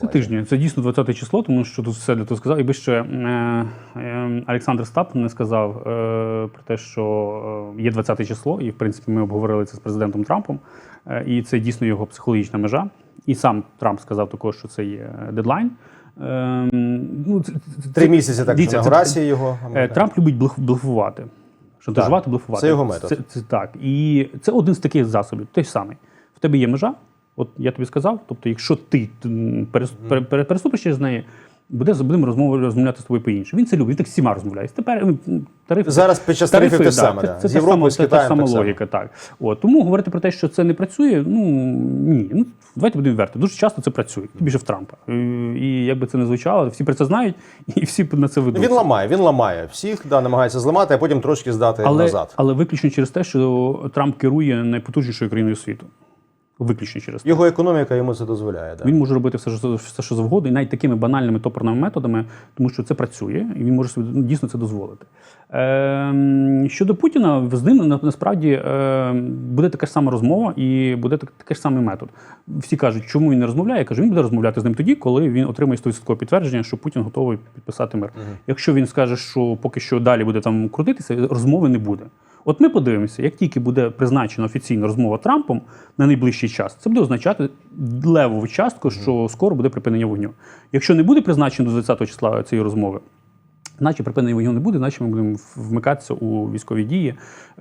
Це тижні. Це дійсно 20 число, тому що тут все для того сказав. Якби ще е, е, Олександр Стап не сказав е, про те, що е, є 20 число, і в принципі ми обговорили це з президентом Трампом, е, і це дійсно його психологічна межа. І сам Трамп сказав також, що це є дедлайн. Е, ну, це, це- Три місяці так це- інаугурації його. Е, Трамп любить блеф- блефувати. Шантажувати, блефувати. це його метод. Це, це так. І це один з таких засобів, той самий. В тебе є межа, от я тобі сказав, тобто, якщо ти переступиш через неї, буде будемо розмову розмовляти з тобою по-іншому. Він це любить, він так з всіма розмовляє. Тепер м, тарифи. Зараз під час тарифів те саме, Це, да. це, З та Європою, це та сама так логіка, так. От, тому говорити про те, що це не працює, ну ні. Ну, давайте будемо верти. Дуже часто це працює, більше в Трампа. Е, І як би це не звучало, всі про це знають і всі на це ведуть. Він ламає, він ламає всіх, да, намагається зламати, а потім трошки здати але, назад. але виключно через те, що Трамп керує найпотужнішою країною світу. Виключно через те. Його економіка йому це дозволяє. Да. Він може робити все, що все, що завгодно, і навіть такими банальними топорними методами, тому що це працює, і він може собі ну, дійсно це дозволити. Е, щодо Путіна, з ним насправді е, буде така ж сама розмова і буде так, такий ж самий метод. Всі кажуть, чому він не розмовляє. Я кажу, він буде розмовляти з ним тоді, коли він отримає 100% підтвердження, що Путін готовий підписати мир. Якщо він скаже, що поки що далі буде там крутитися, розмови не буде. От ми подивимося, як тільки буде призначена офіційна розмова Трампом на найближчий час, це буде означати левову частку, що скоро буде припинення вогню. Якщо не буде призначено до 20 числа цієї розмови, наче припинення вогню не буде, наче ми будемо вмикатися у військові дії.